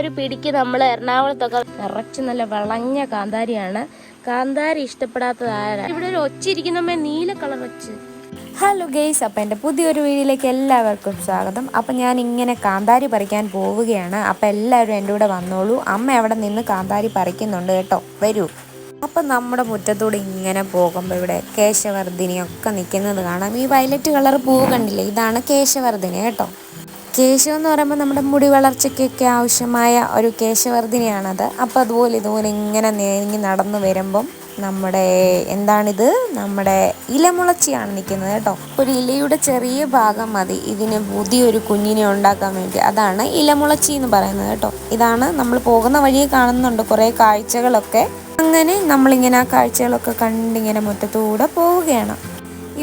ഒരു പിടിക്ക് നമ്മൾ എറണാകുളത്തൊക്കെ നിറച്ച് നല്ല വളഞ്ഞ കാന്താരിയാണ്. കാന്താരി ഇഷ്ടപ്പെടാത്തത് ആരാ? ഇവിടെ ഒരു ഒച്ചിരിക്കുന്ന നീല കളർ ഒച്ച്. ഹലോ ഗെയ്സ് അപ്പം എന്റെ പുതിയൊരു വീഡിയോയിലേക്ക് എല്ലാവർക്കും സ്വാഗതം. അപ്പം ഞാൻ ഇങ്ങനെ കാന്താരി പറിക്കാൻ പോവുകയാണ്. അപ്പം എല്ലാവരും എന്റെ കൂടെ വന്നോളൂ. അമ്മ അവിടെ നിന്ന് കാന്താരി പറിക്കുന്നുണ്ട് കേട്ടോ. വരൂ. അപ്പം നമ്മുടെ മുറ്റത്തൂടെ ഇങ്ങനെ പോകുമ്പോൾ ഇവിടെ കേശവർദ്ധിനിയൊക്കെ നിൽക്കുന്നത് കാണാം. ഈ വയലറ്റ് കളർ പൂവ് കണ്ടില്ലേ? ഇതാണ് കേശവർദ്ധിനി കേട്ടോ. കേശം എന്ന് പറയുമ്പോൾ നമ്മുടെ മുടി വളർച്ചയ്ക്കൊക്കെ ആവശ്യമായ ഒരു കേശവർദ്ധിനിയാണത്. അപ്പോൾ അതുപോലെ ഇതുപോലെ ഇങ്ങനെ നീങ്ങി നടന്നു വരുമ്പം നമ്മുടെ എന്താണിത്? നമ്മുടെ ഇലമുളച്ചിയാണ് നിൽക്കുന്നത് കേട്ടോ. ഒരു ഇലയുടെ ചെറിയ ഭാഗം മതി. ഇതിന് പുതിയൊരു കുഞ്ഞിനെ ഉണ്ടാക്കാൻ വേണ്ടി. അതാണ് ഇലമുളച്ചി എന്ന് പറയുന്നത് കേട്ടോ. ഇതാണ് നമ്മൾ പോകുന്ന വഴിയെ കാണുന്നുണ്ട് കുറേ കാഴ്ചകളൊക്കെ. അങ്ങനെ നമ്മളിങ്ങനെ ആ കാഴ്ചകളൊക്കെ കണ്ടിങ്ങനെ മുറ്റത്തൂടെ പോവുകയാണ്.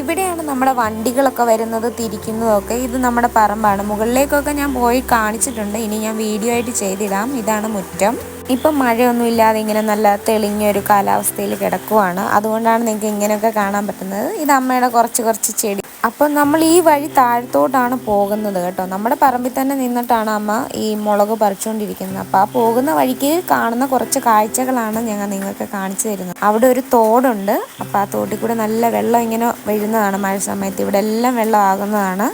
ഇവിടെയാണ് നമ്മുടെ വണ്ടികളൊക്കെ വരുന്നത് തിരിക്കുന്നതൊക്കെ. ഇത് നമ്മുടെ പറമ്പാണ്. മുകളിലേക്കൊക്കെ ഞാൻ പോയി കാണിച്ചിട്ടുണ്ട്. ഇനി ഞാൻ വീഡിയോ ആയിട്ട് ചെയ്തിടാം. ഇതാണ് മുറ്റം. ഇപ്പം മഴയൊന്നും ഇല്ലാതെ ഇങ്ങനെ നല്ല തെളിഞ്ഞ ഒരു കാലാവസ്ഥയിൽ കിടക്കുവാണ്. അതുകൊണ്ടാണ് നിങ്ങൾക്ക് ഇങ്ങനെയൊക്കെ കാണാൻ പറ്റുന്നത്. ഇത് അമ്മയുടെ കുറച്ച് കുറച്ച് ചെടി. അപ്പം നമ്മൾ ഈ വഴി താഴത്തോട്ടാണ് പോകുന്നത് കേട്ടോ. നമ്മുടെ പറമ്പിൽ തന്നെ നിന്നിട്ടാണ് അമ്മ ഈ മുളക് പറിച്ചുകൊണ്ടിരിക്കുന്നത്. അപ്പോൾ ആ പോകുന്ന വഴിക്ക് കാണുന്ന കുറച്ച് കാഴ്ചകളാണ് ഞങ്ങൾ നിങ്ങൾക്ക് കാണിച്ചു തരുന്നത്. അവിടെ ഒരു തോടുണ്ട്. അപ്പോൾ ആ തോട്ടിൽ കൂടെ നല്ല വെള്ളം ഇങ്ങനെ വീഴുന്നതാണ് മഴ സമയത്ത്. ഇവിടെ എല്ലാം വെള്ളം ആകുന്നതാണ്.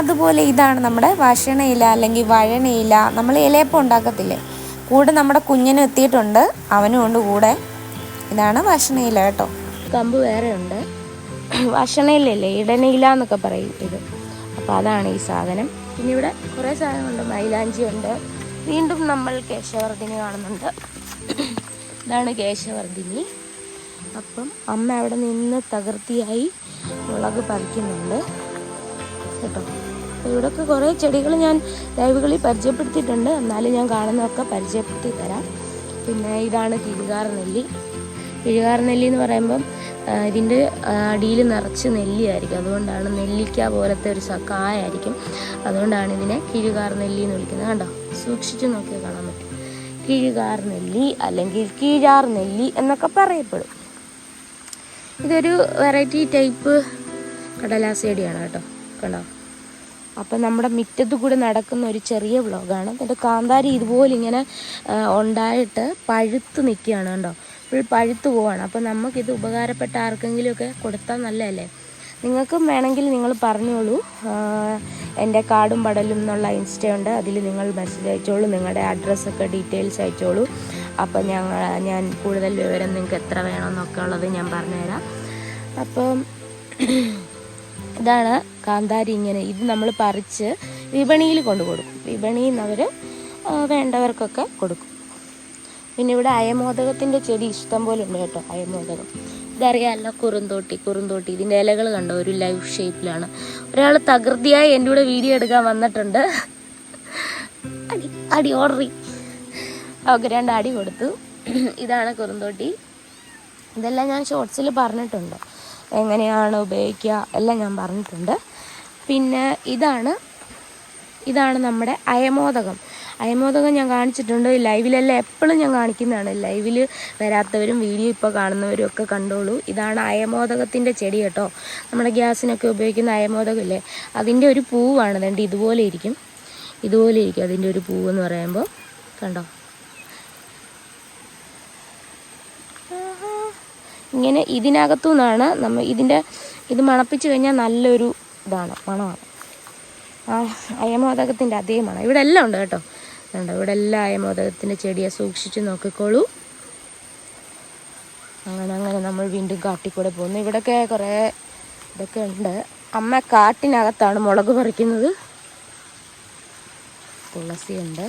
അതുപോലെ ഇതാണ് നമ്മുടെ വഷണയില അല്ലെങ്കിൽ വഴണയില. നമ്മൾ ഇലയപ്പം ഉണ്ടാക്കത്തില്ലേ? കൂടെ നമ്മുടെ കുഞ്ഞിനും എത്തിയിട്ടുണ്ട്. അവനും ഉണ്ട് കൂടെ. ഇതാണ് വഷണയില കേട്ടോ. കമ്പ് വേറെ ഉണ്ട്. വഷണയിലല്ലേ ഇടനയില എന്നൊക്കെ പറയും ഇത്. അപ്പോൾ അതാണ് ഈ സാധനം. പിന്നെ ഇവിടെ കുറേ സാധനങ്ങളുണ്ട്. മൈലാഞ്ചി ഉണ്ട്. വീണ്ടും നമ്മൾ കേശവർദ്ധിനി കാണുന്നുണ്ട്. ഇതാണ് കേശവർദ്ധിനി. അപ്പം അമ്മ അവിടെ നിന്ന് തകർത്തിയായി മുളക് പറിക്കുന്നുണ്ട്. കേട്ടോ. അപ്പോൾ ഇവിടെയൊക്കെ കുറേ ചെടികൾ ഞാൻ ലൈവുകളിൽ പരിചയപ്പെടുത്തിയിട്ടുണ്ട്. എന്നാലും ഞാൻ കാണുന്നതൊക്കെ പരിചയപ്പെടുത്തി തരാം. പിന്നെ ഇതാണ് കിഴുകാർ നെല്ലി. കിഴുകാർ നെല്ലി എന്ന് പറയുമ്പം ഇതിന്റെ അടിയിൽ നിറച്ച് നെല്ലിയായിരിക്കും. അതുകൊണ്ടാണ് നെല്ലിക്ക പോലത്തെ ഒരു കായായിരിക്കും. അതുകൊണ്ടാണ് ഇതിനെ കിഴുകാർ നെല്ലി എന്ന് വിളിക്കുന്നത്. കണ്ടോ? സൂക്ഷിച്ചു നോക്കിയാൽ കാണാൻ പറ്റും. കിഴുകാർ നെല്ലി അല്ലെങ്കിൽ കീഴാർ നെല്ലി എന്നൊക്കെ പറയപ്പെടും. ഇതൊരു വെറൈറ്റി ടൈപ്പ് കടലാസ് ചെടിയാണ് കേട്ടോ. കണ്ടോ? അപ്പം നമ്മുടെ മുറ്റത്ത് കൂടെ നടക്കുന്ന ഒരു ചെറിയ വ്ളോഗാണ്. എന്നിട്ട് കാന്താരി ഇതുപോലെ ഇങ്ങനെ ഉണ്ടായിട്ട് പഴുത്ത് നിൽക്കുകയാണ് കണ്ടോ? ഫുൾ പഴുത്ത് പോവാണ്. അപ്പം നമുക്കിത് ഉപകാരപ്പെട്ട ആർക്കെങ്കിലുമൊക്കെ കൊടുത്താൽ നല്ലതല്ലേ? നിങ്ങൾക്കും വേണമെങ്കിൽ നിങ്ങൾ പറഞ്ഞോളൂ. എന്റെ കാടും പടലും എന്നുള്ള ഇൻസ്റ്റയുണ്ട് അതിൽ നിങ്ങൾ മെസ്സേജ് അയച്ചോളൂ. നിങ്ങളുടെ അഡ്രസ്സൊക്കെ ഡീറ്റെയിൽസ് അയച്ചോളൂ. അപ്പം ഞങ്ങൾ ഞാൻ കൂടുതൽ വിവരം നിങ്ങൾക്ക് എത്ര വേണമെന്നൊക്കെ ഉള്ളത് ഞാൻ പറഞ്ഞുതരാം. അപ്പം ഇതാണ് കാന്താരി ഇങ്ങനെ. ഇത് നമ്മൾ പറിച്ച് വിപണിയിൽ കൊണ്ടു കൊടുക്കും വിപണിയിൽ നിന്ന് അവർ വേണ്ടവർക്കൊക്കെ കൊടുക്കും. പിന്നെ ഇവിടെ അയമോദകത്തിന്റെ ചെടി ഇഷ്ടം പോലെ ഉണ്ട് കേട്ടോ അയമോദകം. ഇതറിയാമല്ലോ കുറുന്തോട്ടി കുറുന്തോട്ടി. ഇതിന്റെ ഇലകൾ കണ്ടോ? ഒരു ലൈഫ് ഷേപ്പിലാണ്. ഒരാൾ തകൃതിയായി എന്റെ കൂടെ വീഡിയോ എടുക്കാൻ വന്നിട്ടുണ്ട്. അടി അടി ഓർഡറി അവർക്ക് രണ്ട് അടി കൊടുത്തു. ഇതാണ് കുറുന്തോട്ടി. ഇതെല്ലാം ഞാൻ ഷോർട്സിൽ പറഞ്ഞിട്ടുണ്ട്. എങ്ങനെയാണ് ഉപയോഗിക്കുക എല്ലാം ഞാൻ പറഞ്ഞിട്ടുണ്ട്. പിന്നെ ഇതാണ് ഇതാണ് നമ്മുടെ അയമോദകം. അയമോദകം ഞാൻ കാണിച്ചിട്ടുണ്ട്. ലൈവിലെല്ലാം എപ്പോഴും ഞാൻ കാണിക്കുന്നതാണ്. ലൈവിൽ വരാത്തവരും വീഡിയോ ഇപ്പോൾ കാണുന്നവരും ഒക്കെ കണ്ടോളൂ. ഇതാണ് അയമോദകത്തിന്റെ ചെടി കേട്ടോ. നമ്മുടെ ഗ്യാസിനൊക്കെ ഉപയോഗിക്കുന്ന അയമോദകമില്ലേ? അതിന്റെ ഒരു പൂവാണ്. രണ്ട് ഇതുപോലെ ഇരിക്കും. ഇതുപോലെ ഇരിക്കും അതിന്റെ ഒരു പൂവെന്ന് പറയുമ്പോൾ കണ്ടോ? ഇങ്ങനെ ഇതിനകത്തു നിന്നാണ് നമ്മൾ ഇതിന്റെ ഇത് മണപ്പിച്ച് കഴിഞ്ഞാൽ നല്ലൊരു ഇതാണ് മണമാണ്. ആ അയമോദകത്തിന്റെ അതേ മണം. ഇവിടെ എല്ലാം ഉണ്ട് കേട്ടോ. ഉണ്ട് ഇവിടെ എല്ലാ അയമോദകത്തിന്റെ ചെടിയെ സൂക്ഷിച്ച് നോക്കിക്കോളൂ. അങ്ങനെ അങ്ങനെ നമ്മൾ വീണ്ടും കാട്ടിക്കൂടെ പോകുന്നു. ഇവിടെയൊക്കെ കുറേ ഇതൊക്കെ ഉണ്ട്. അമ്മ കാട്ടിനകത്താണ് മുളക് പറിക്കുന്നത്. തുളസിയുണ്ട്.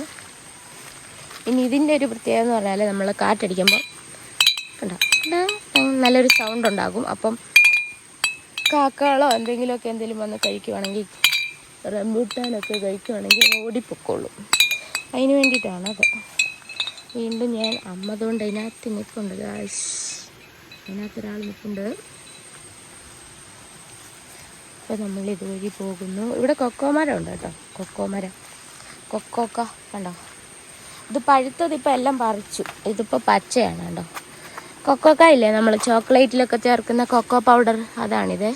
ഇനി ഇതിന്റെ ഒരു പ്രത്യേകത എന്ന് പറഞ്ഞാൽ നമ്മൾ കാറ്റടിക്കുമ്പോൾ കണ്ടോ നല്ലൊരു സൗണ്ട് ഉണ്ടാകും. അപ്പം കാക്കകളോ എന്തെങ്കിലുമൊക്കെ എന്തെങ്കിലും വന്ന് കഴിക്കുവാണെങ്കിൽ റംബൂട്ടാനൊക്കെ കഴിക്കുവാണെങ്കിൽ ഓടിപ്പൊക്കോളും. അതിന് വേണ്ടിയിട്ടാണ് അത് വീണ്ടും ഞാൻ അമ്മ കൊണ്ട് അതിനകത്ത് നിൽപ്പുണ്ട് ഗായ്സ് അതിനകത്ത് ഒരാൾ നിൽപ്പുണ്ട്. അപ്പോൾ നമ്മൾ ഇതുവഴി പോകുന്നു. ഇവിടെ കൊക്കോ മരം ഉണ്ട് കേട്ടോ. കൊക്കോ മരം. കൊക്കോക്ക കണ്ടോ? ഇത് പഴുത്തത് ഇപ്പം എല്ലാം പറിച്ചു. ഇതിപ്പോൾ പച്ചയാണ് കണ്ടോ? കൊക്കോക്ക ഇല്ലേ നമ്മൾ ചോക്ലേറ്റിലൊക്കെ ചേർക്കുന്ന കൊക്കോ പൗഡർ അതാണിത്.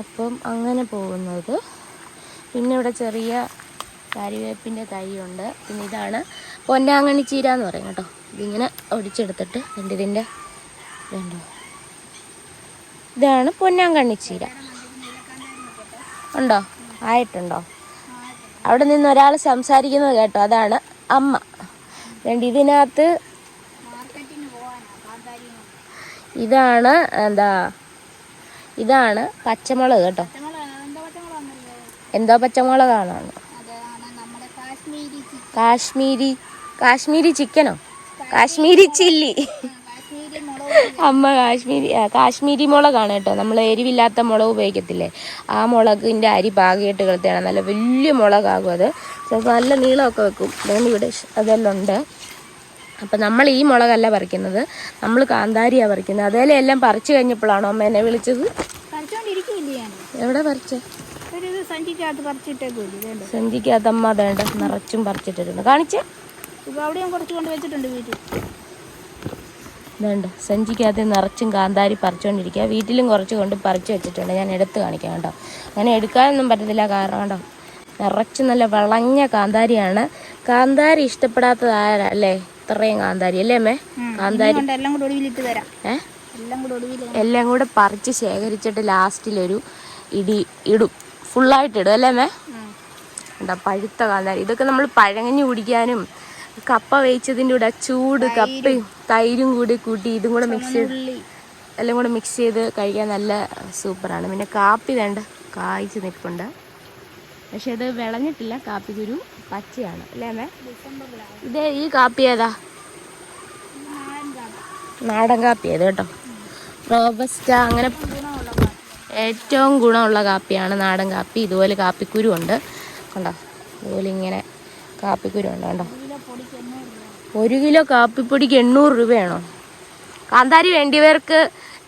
അപ്പം അങ്ങനെ പോകുന്നത്. പിന്നെ ഇവിടെ ചെറിയ കരിവേപ്പിന്റെ തൈയുണ്ട്. പിന്നെ ഇതാണ് പൊന്നാങ്ങണി ചീര എന്ന് പറയും കേട്ടോ. ഇതിങ്ങനെ ഒടിച്ചെടുത്തിട്ട് എന്റെ ഇതിന്റെ വേണ്ടോ ഇതാണ് പൊന്നാങ്കണ്ണി ചീര. ഉണ്ടോ? ആയിട്ടുണ്ടോ? അവിടെ നിന്ന് ഒരാൾ സംസാരിക്കുന്നത് കേട്ടോ. അതാണ് അമ്മ. രണ്ട് ഇതിനകത്ത് ഇതാണ് എന്താ ഇതാണ് പച്ചമുളക് കേട്ടോ. എന്തോ പച്ചമുളകാണോ? കാശ്മീരി കാശ്മീരി ചിക്കനോ? കാശ്മീരി ചില്ലി. അമ്മ കാശ്മീരി കാശ്മീരി മുളകാണ് കേട്ടോ. നമ്മൾ എരിവില്ലാത്ത മുളക് ഉപയോഗിക്കത്തില്ലേ? ആ മുളകിന്റെ അരി പാകിയിട്ട് കിളത്തിയാണ് നല്ല വലിയ മുളകാകും അത്. നല്ല നീളമൊക്കെ വെക്കും. ഇവിടെ അതെല്ലാം ഉണ്ട്. അപ്പം നമ്മൾ ഈ മുളകല്ല പറിക്കുന്നത്. നമ്മൾ കാന്താരിയാണ് പറിക്കുന്നത്. അതേലെ എല്ലാം പറിച്ചു കഴിഞ്ഞപ്പോഴാണോ അമ്മ എന്നെ വിളിച്ചത്? എവിടെ പറിച്ചേ? സഞ്ചിക്കകത്ത് അമ്മ അതേണ്ട നിറച്ചും പറിച്ചിട്ടിട്ടുണ്ട്. കാണിച്ചേ. ഇതുണ്ട് സഞ്ചിക്കകത്ത് നിറച്ചും കാന്താരി പറിച്ചുകൊണ്ടിരിക്കുക വീട്ടിലും കുറച്ച് കൊണ്ട് പറിച്ചു വെച്ചിട്ടുണ്ട്. ഞാൻ എടുത്ത് കാണിക്കാം കേട്ടോ. അങ്ങനെ എടുക്കാനൊന്നും പറ്റത്തില്ല കാരണം കേട്ടോ നിറച്ച് നല്ല വളഞ്ഞ കാന്താരിയാണ്. കാന്താരി ഇഷ്ടപ്പെടാത്തത് ആരാ അല്ലേ? ഇത്രയും കാന്താരി അല്ലേ അമ്മേ? കാന്താരി. എല്ലാം കൂടെ ഒടുവിലിട്ട് തരാം. ഏ? എല്ലാം കൂടെ ഒടുവിൽ എല്ലാം കൂടെ പറിച്ച് ശേഖരിച്ചിട്ട് ലാസ്റ്റിലൊരു ഇടി ഇടും. ഫുള്ളായിട്ട് ഇടും അല്ലേ അമ്മേ? എന്താ പഴുത്ത കാന്താരി. ഇതൊക്കെ നമ്മൾ പഴങ്ങഞ്ഞു കുടിക്കാനും കപ്പ വേവിച്ചതിന്റെ കൂടെ ചൂട് കപ്പയും തൈരും കൂടി കൂട്ടി ഇതും കൂടെ മിക്സ് ചെയ്ത് എല്ലാം കൂടെ മിക്സ് ചെയ്ത് കഴിക്കാൻ നല്ല സൂപ്പറാണ് പിന്നെ കാപ്പി വേണ്ട കായ്ച്ച് നിൽപ്പുണ്ട്. പക്ഷെ ഇത് വിളഞ്ഞിട്ടില്ല. കാപ്പി കുരു പച്ചയാണ്. അല്ലേ അമ്മേ? ഇത് ഈ കാപ്പി ഏതാ? നാടൻ കാപ്പി ഏത് കേട്ടോ? റോബസ്റ്റ അങ്ങനെ ഏറ്റവും ഗുണമുള്ള കാപ്പിയാണ് നാടൻ കാപ്പി. ഇതുപോലെ കാപ്പിക്കുരു ഉണ്ട്. കണ്ടോ? ഇതുപോലെ ഇങ്ങനെ കാപ്പിക്കുരു ഉണ്ട് കണ്ടോ? ഒരു കിലോ കാപ്പിപ്പൊടിക്ക് എണ്ണൂറ് രൂപയാണോ? കാന്താരി വേണ്ടിയവർക്ക്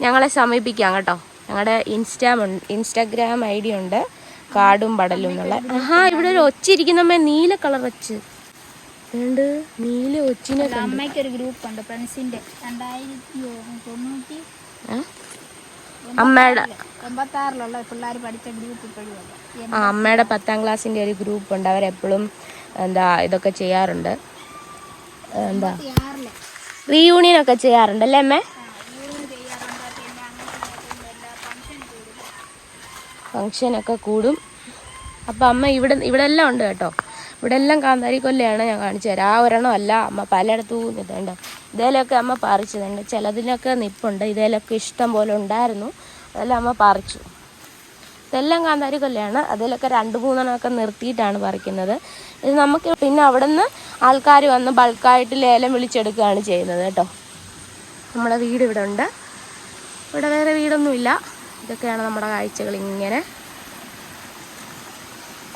ഞങ്ങളെ സമീപിക്കാം കേട്ടോ. ഞങ്ങളുടെ ഇൻസ്റ്റാ ഇൻസ്റ്റാഗ്രാം ഐ ഡി ഉണ്ട്. കാടും പടലും എന്നുള്ള. ആഹാ ഇവിടെ ഒരു ഒച്ച ഇരിക്കുന്ന. നീല കളർ ഒച്ച്. ഉണ്ട് നീല ഒച്ചിനെ അമ്മയ്ക്ക് ഒരു ഗ്രൂപ്പ് ഉണ്ട് ഫ്രണ്ട്സിന്റെ. രണ്ടായിരത്തി തൊണ്ണൂറ്റി? അമ്മയുടെ എൺപത്താറിലുള്ള പിള്ളേർ പഠിച്ച ഗ്രൂപ്പ് ഇപ്പോഴും ആ അമ്മയുടെ പത്താം ക്ലാസ്സിന്റെ ഒരു ഗ്രൂപ്പ് ഉണ്ട് അവരെപ്പോഴും എന്താ ഇതൊക്കെ ചെയ്യാറുണ്ട്. എന്താ? റീയൂണിയൻ ഒക്കെ ചെയ്യാറുണ്ട് അല്ലേ അമ്മേ? ഫങ്ഷനൊക്കെ കൂടും. അപ്പം അമ്മ ഇവിടെ ഇവിടെ എല്ലാം ഉണ്ട് കേട്ടോ. ഇവിടെ എല്ലാം കാന്താരി കൊല്ലയാണ് ഞാൻ കാണിച്ചു തരാം. ആ ഒരെണ്ണം അല്ല അമ്മ പലയിടത്തും ഇതുണ്ട് ഇതേലൊക്കെ അമ്മ പറിച്ചതുണ്ട് ചിലതിനൊക്കെ നിപ്പുണ്ട്. ഇതേലൊക്കെ ഇഷ്ടം പോലെ ഉണ്ടായിരുന്നു. അതെല്ലാം അമ്മ പറിച്ചു. ഇതെല്ലാം കാന്താരി കൊല്ലയാണ്. അതിലൊക്കെ രണ്ട് മൂന്നെണ്ണമൊക്കെ നിർത്തിയിട്ടാണ് പറിക്കുന്നത്. ഇത് നമുക്ക് പിന്നെ അവിടെ നിന്ന് ആൾക്കാർ വന്ന് ബൾക്കായിട്ട് ലേലം വിളിച്ചെടുക്കുകയാണ് ചെയ്യുന്നത് കേട്ടോ. നമ്മുടെ വീട് ഇവിടെ ഉണ്ട്. ഇവിടെ വേറെ വീടൊന്നുമില്ല. ഇതൊക്കെയാണ് നമ്മുടെ കാഴ്ചകൾ ഇങ്ങനെ.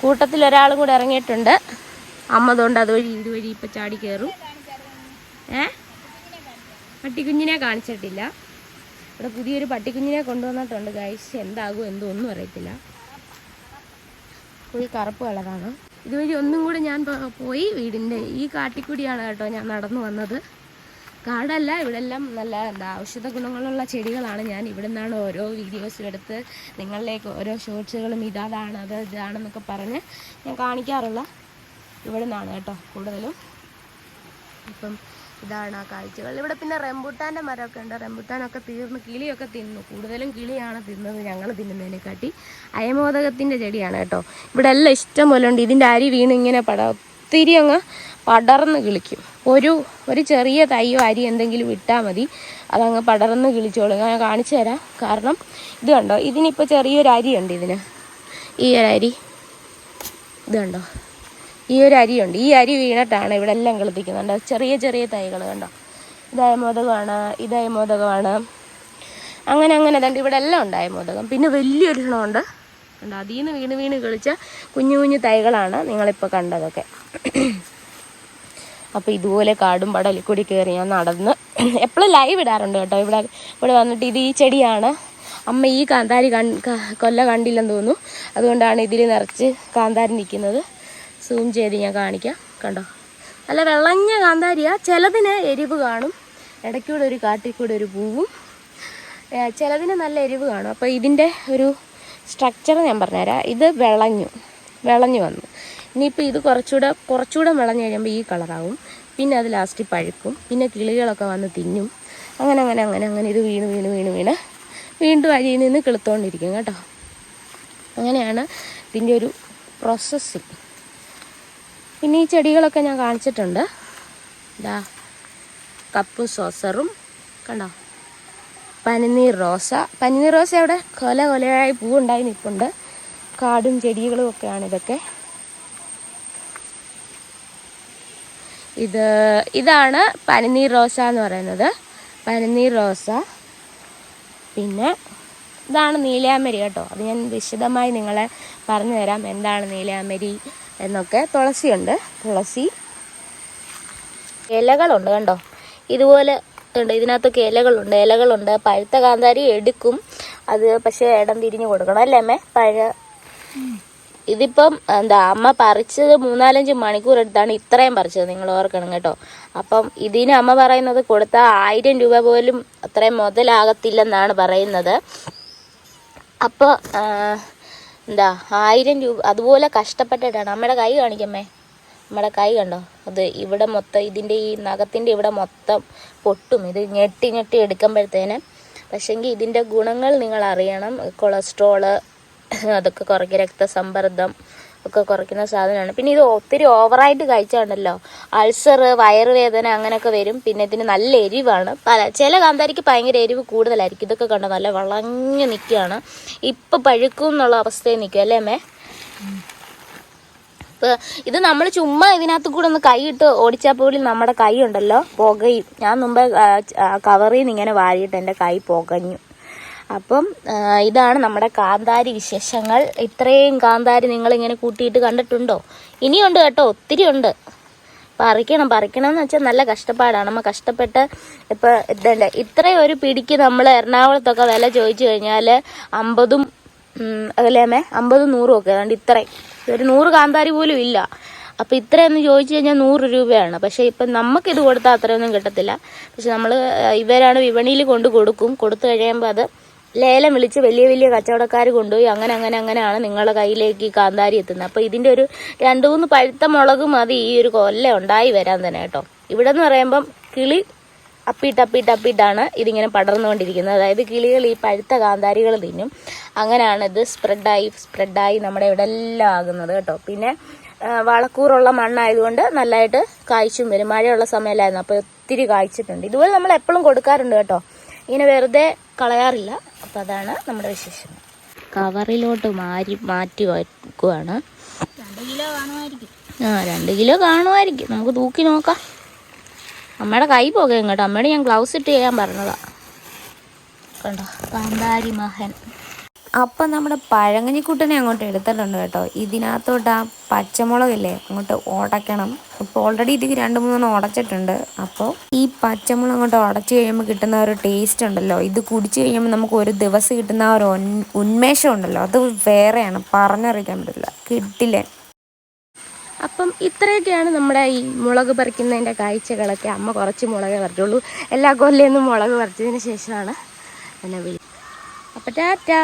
കൂട്ടത്തിൽ ഒരാളും കൂടെ ഇറങ്ങിയിട്ടുണ്ട്. അമ്മ അതുകൊണ്ട് അതുവഴി ഇതുവഴി ഇപ്പം ചാടി കയറും ഏ? പട്ടിക്കുഞ്ഞിനെ കാണിച്ചിട്ടില്ല. ഇവിടെ പുതിയൊരു പട്ടിക്കുഞ്ഞിനെ കൊണ്ടുവന്നിട്ടുണ്ട്. ഗൈസ് എന്താകും എന്തോ ഒന്നും അറിയത്തില്ല. ഫുൾ കറുപ്പ് കളറാണ്. ഇതുവഴി ഒന്നും കൂടെ ഞാൻ പോയി വീടിന്റെ ഈ കാട്ടിക്കൂടിയാണ് കേട്ടോ ഞാൻ നടന്നു വന്നത്. കാടല്ല ഇവിടെ എല്ലാം നല്ല എന്താ ഔഷധ ഗുണങ്ങളുള്ള ചെടികളാണ്. ഞാൻ ഇവിടെ നിന്നാണ് ഓരോ വീഡിയോസും എടുത്ത് നിങ്ങളിലേക്ക് ഓരോ ഷോർട്സുകളും ഇതാണ് അത് ഇതാണെന്നൊക്കെ പറഞ്ഞ് ഞാൻ കാണിക്കാറുള്ള ഇവിടെ നിന്നാണ് കേട്ടോ കൂടുതലും. ഇപ്പം ഇതാണ് ആ കാഴ്ചകൾ. ഇവിടെ പിന്നെ റെമ്പൂട്ടാന്റെ മരമൊക്കെ ഉണ്ട്. റെമ്പൂട്ടാനൊക്കെ തീർന്ന് കിളിയൊക്കെ തിന്നു. കൂടുതലും കിളിയാണ് തിന്നത് ഞങ്ങൾ തിന്നുന്നതിനെക്കാട്ടി. അയമോദകത്തിന്റെ ചെടിയാണ് കേട്ടോ. ഇവിടെ എല്ലാം ഇഷ്ടം പോലെ ഉണ്ട്. ഇതിന്റെ അരി വീണ് ഇങ്ങനെ പട ഒത്തിരി അങ്ങ് പടർന്ന് കിളിക്കും. ഒരു ഒരു ചെറിയ തയ്യോ അരി എന്തെങ്കിലും ഇട്ടാൽ മതി. അതങ്ങ് പടർന്ന് കിളിച്ചോളും. ഞാൻ കാണിച്ചു തരാം. കാരണം ഇത് കണ്ടോ? ഇതിനിപ്പോൾ ചെറിയൊരു അരിയുണ്ട് ഇതിന്. ഈ ഒരു അരി. ഇത് കണ്ടോ? ഈ ഒരു അരിയുണ്ട്. ഈ അരി വീണിട്ടാണ് ഇവിടെ എല്ലാം കിളിപ്പിക്കുന്നുണ്ട്. ചെറിയ ചെറിയ തൈകൾ കണ്ടോ? ഇതായ മോദകമാണ് ഇതായ മോദകമാണ്. അങ്ങനെ അങ്ങനെ അതുകൊണ്ട് ഇവിടെ എല്ലാം ഉണ്ടായ മോദകം. പിന്നെ വലിയൊരു ക്ഷണമുണ്ട് ഉണ്ട് അതിൽ നിന്ന് വീണ് വീണ് കളിച്ച കുഞ്ഞു കുഞ്ഞു തൈകളാണ് നിങ്ങളിപ്പോൾ കണ്ടതൊക്കെ. അപ്പോൾ ഇതുപോലെ കാടും പടലിൽ കൂടി കയറി ഞാൻ നടന്ന് എപ്പോഴും ലൈവ് ഇടാറുണ്ട് കേട്ടോ. ഇവിടെ ഇവിടെ വന്നിട്ട് ഇത് ഈ ചെടിയാണ്. അമ്മ ഈ കാന്താരി കൺ കൊല്ല കണ്ടില്ലെന്ന് തോന്നുന്നു. അതുകൊണ്ടാണ് ഇതിൽ നിറച്ച് കാന്താരി നിൽക്കുന്നത് സൂം ചെയ്ത് ഞാൻ കാണിക്കാം. കണ്ടോ? നല്ല വെള്ളഞ്ഞ കാന്താരിയാ. ചിലതിന് എരിവ് കാണും. ഇടയ്ക്കൂടെ ഒരു കാട്ടിൽ കൂടെ ഒരു പൂവും. ചിലതിന് നല്ല എരിവ് കാണും. അപ്പോൾ ഇതിന്റെ ഒരു സ്ട്രക്ചർ ഞാൻ പറഞ്ഞുതരാം. ഇത് വിളഞ്ഞു. വിളഞ്ഞു വന്നു. ഇനിയിപ്പോൾ ഇത് കുറച്ചുകൂടെ കുറച്ചുകൂടെ വിളഞ്ഞു കഴിയുമ്പോൾ ഈ കളറാവും. പിന്നെ അത് ലാസ്റ്റ് പഴുക്കും. പിന്നെ കിളികളൊക്കെ വന്ന് തിന്നും. അങ്ങനെ അങ്ങനെ അങ്ങനെ അങ്ങനെ ഇത് വീണ് വീണ് വീണ് വീണ് വീണ്ടും അരിയിൽ നിന്ന് കിളുത്തോണ്ടിരിക്കും കേട്ടോ. അങ്ങനെയാണ് ഇതിന്റെ ഒരു പ്രോസസ്സിങ് പിന്നെ ഈ ചെടികളൊക്കെ ഞാൻ കാണിച്ചിട്ടുണ്ട്. ഇതാ കപ്പ് സോസറും കണ്ടോ? പനിനീർ റോസ. പനിനീർ റോസ അവിടെ കൊല കൊലയായി പൂവുണ്ടായി നിൽപ്പുണ്ട് കാടും ചെടികളും ഒക്കെയാണ് ഇതൊക്കെ. ഇത് ഇതാണ് പനിനീർ റോസ എന്ന് പറയുന്നത്. പനിനീർ റോസ. പിന്നെ ഇതാണ് നീലാമരി കേട്ടോ. അത് ഞാൻ വിശദമായി നിങ്ങളെ പറഞ്ഞു തരാം എന്താണ് നീലാമരി എന്നൊക്കെ. തുളസിയുണ്ട്. തുളസി. ഇലകളുണ്ട് കണ്ടോ? ഇതുപോലെ ഉണ്ട്. ഇതിനകത്തൊക്കെ ഇലകളുണ്ട്. ഇലകളുണ്ട്. പഴുത്ത കാന്താരി എടുക്കും. അത് പക്ഷേ ഇടം തിരിഞ്ഞു കൊടുക്കണം അല്ലേ അമ്മേ? പഴ ഇതിപ്പം എന്താ അമ്മ പറിച്ചത് മൂന്നാലഞ്ച് മണിക്കൂർ എടുത്താണ് ഇത്രയും പറിച്ചത് നിങ്ങൾ ഓർക്കണം കേട്ടോ. അപ്പം ഇതിന് അമ്മ പറയുന്നത് കൊടുത്താൽ ആയിരം രൂപ പോലും അത്രയും മുതലാകത്തില്ലെന്നാണ് പറയുന്നത്. അപ്പോൾ എന്താ ആയിരം രൂപ അതുപോലെ കഷ്ടപ്പെട്ടിട്ടാണ്. അമ്മയുടെ കൈ കാണിക്കമ്മേ. നമ്മുടെ കൈ കണ്ടോ? അത് ഇവിടെ മൊത്തം ഇതിന്റെ ഈ നഖത്തിന്റെ ഇവിടെ മൊത്തം പൊട്ടും. ഇത് ഞെട്ടി ഞെട്ടി എടുക്കുമ്പോഴത്തേന്. പക്ഷേങ്കിൽ ഇതിന്റെ ഗുണങ്ങൾ നിങ്ങൾ അറിയണം. കൊളസ്ട്രോൾ അതൊക്കെ കുറയ്ക്കും. രക്തസമ്മർദ്ദം ഒക്കെ കുറയ്ക്കുന്ന സാധനമാണ്. പിന്നെ ഇത് ഒത്തിരി ഓവറായിട്ട് കഴിച്ചാണല്ലോ. അൾസർ വയറുവേദന അങ്ങനെയൊക്കെ വരും. പിന്നെ ഇതിന് നല്ല എരിവാണ്. പല ചില കാന്താരിക്ക് ഭയങ്കര എരിവ് കൂടുതലായിരിക്കും. ഇതൊക്കെ കണ്ടോ? നല്ല വളഞ്ഞു നിൽക്കുകയാണ്. ഇപ്പം പഴുക്കും എന്നുള്ള അവസ്ഥയിൽ നിൽക്കും. അല്ലേ അമ്മേ? ഇപ്പൊ ഇത് നമ്മൾ ചുമ്മാ ഇതിനകത്ത് കൂടെ ഒന്ന് കൈയിട്ട് ഓടിച്ചാൽ പോലും നമ്മുടെ കൈ ഉണ്ടല്ലോ. പുകയും. ഞാൻ മുമ്പേ കവറിൽ നിന്ന് ഇങ്ങനെ വാരിയിട്ട് എന്റെ കൈ പുകഞ്ഞു. അപ്പം ഇതാണ് നമ്മുടെ കാന്താരി വിശേഷങ്ങൾ. ഇത്രയും കാന്താരി നിങ്ങളിങ്ങനെ കൂട്ടിയിട്ട് കണ്ടിട്ടുണ്ടോ? ഇനിയുണ്ട് കേട്ടോ ഒത്തിരി ഉണ്ട്. പറിക്കണം പറിക്കണം എന്ന് വെച്ചാൽ നല്ല കഷ്ടപ്പാടാണ്. നമ്മൾ കഷ്ടപ്പെട്ട് ഇപ്പം ഇതല്ല ഇത്രയും ഒരു പിടിക്ക് നമ്മൾ എറണാകുളത്തൊക്കെ വില ചോദിച്ചു കഴിഞ്ഞാൽ അമ്പതും അമ്മേ? അമ്പതും നൂറും ഒക്കെ അതുകൊണ്ട് ഇത്രയും. ഒരു നൂറ് കാന്താരി പോലും ഇല്ല. അപ്പം ഇത്രയൊന്നും ചോദിച്ചു കഴിഞ്ഞാൽ നൂറ് രൂപയാണ്. പക്ഷേ ഇപ്പം നമുക്കിത് കൊടുത്താൽ അത്രയൊന്നും കിട്ടത്തില്ല. പക്ഷെ നമ്മൾ ഇവരാണ് വിപണിയിൽ കൊണ്ട് കൊടുക്കും. കൊടുത്തു കഴിയുമ്പോൾ അത് ലേലം വിളിച്ച് വലിയ വലിയ കച്ചവടക്കാർ കൊണ്ടുപോയി. അങ്ങനെ അങ്ങനെ അങ്ങനെയാണ് നിങ്ങളുടെ കയ്യിലേക്ക് ഈ കാന്താരി എത്തുന്നത്. അപ്പോൾ ഇതിന്റെ ഒരു രണ്ട് മൂന്ന് പഴുത്ത മുളക് മതി. ഈ ഒരു കൊല്ല ഉണ്ടായി വരാൻ തന്നെ കേട്ടോ. ഇവിടെ എന്ന് പറയുമ്പം കിളി അപ്പിട്ട് അപ്പിട്ട് അപ്പിട്ടാണ് ഇതിങ്ങനെ പടർന്നുകൊണ്ടിരിക്കുന്നത്. അതായത് കിളികൾ ഈ പഴുത്ത കാന്താരികൾ തിന്നും. അങ്ങനെയാണ് ഇത് സ്പ്രെഡായി സ്പ്രെഡായി നമ്മുടെ ഇവിടെ എല്ലാം ആകുന്നത് കേട്ടോ. പിന്നെ വളക്കൂറുള്ള മണ്ണായതുകൊണ്ട് നല്ലതായിട്ട് കായ്ച്ചും വരും. മഴയുള്ള സമയമല്ലായിരുന്നു അപ്പോൾ ഒത്തിരി കായ്ച്ചിട്ടുണ്ട്. ഇതുപോലെ നമ്മൾ എപ്പോഴും കൊടുക്കാറുണ്ട് കേട്ടോ. ഇങ്ങനെ വെറുതെ കളയാറില്ല. അപ്പോൾ അതാണ് നമ്മുടെ വിശേഷം കവറിലോട്ട് മാറ്റി മാറ്റി വയ്ക്കുവാണ്. രണ്ട് കിലോ കാണുമായിരിക്കും. ആ രണ്ട് കിലോ കാണുമായിരിക്കും. നമുക്ക് തൂക്കി നോക്കാം. അമ്മയുടെ കൈ പോകാം കേട്ടോ. അമ്മയുടെ ഞാൻ ഗ്ലൗസ് ഇട്ട് ചെയ്യാൻ പറഞ്ഞതാണ് കണ്ടോ? കാന്താരി മഹൻ അപ്പം നമ്മുടെ പഴങ്ങഞ്ഞിക്കുട്ടനെ അങ്ങോട്ട് എടുത്തിട്ടുണ്ട് കേട്ടോ. ഇതിനകത്തോട്ട് ആ പച്ചമുളകില്ലേ അങ്ങോട്ട് ഉടയ്ക്കണം ഇപ്പോൾ ഓൾറെഡി ഇതിക്ക് രണ്ട് മൂന്നെണ്ണം ഉടച്ചിട്ടുണ്ട്. അപ്പോൾ ഈ പച്ചമുളക് അങ്ങോട്ട് ഉടച്ച് കഴിയുമ്പോൾ കിട്ടുന്ന ഒരു ടേസ്റ്റ് ഉണ്ടല്ലോ. ഇത് കുടിച്ച് കഴിയുമ്പോൾ നമുക്ക് ഒരു ദിവസം കിട്ടുന്ന ഒരു ഉന്മേഷം ഉണ്ടല്ലോ. അത് വേറെയാണ്. പറഞ്ഞറിയിക്കാൻ പറ്റില്ല കിട്ടില്ല? അപ്പം ഇത്രയൊക്കെയാണ് നമ്മുടെ ഈ മുളക് പറിക്കുന്നതിന്റെ കാഴ്ചകളൊക്കെ. അമ്മ കുറച്ച് മുളകേ പറിച്ചുള്ളൂ. എല്ലാ കൊല്ലൊന്നും മുളക് പറിച്ചതിന് ശേഷമാണ്. എന്നെ വിളി അപ്പം ടാറ്റാ.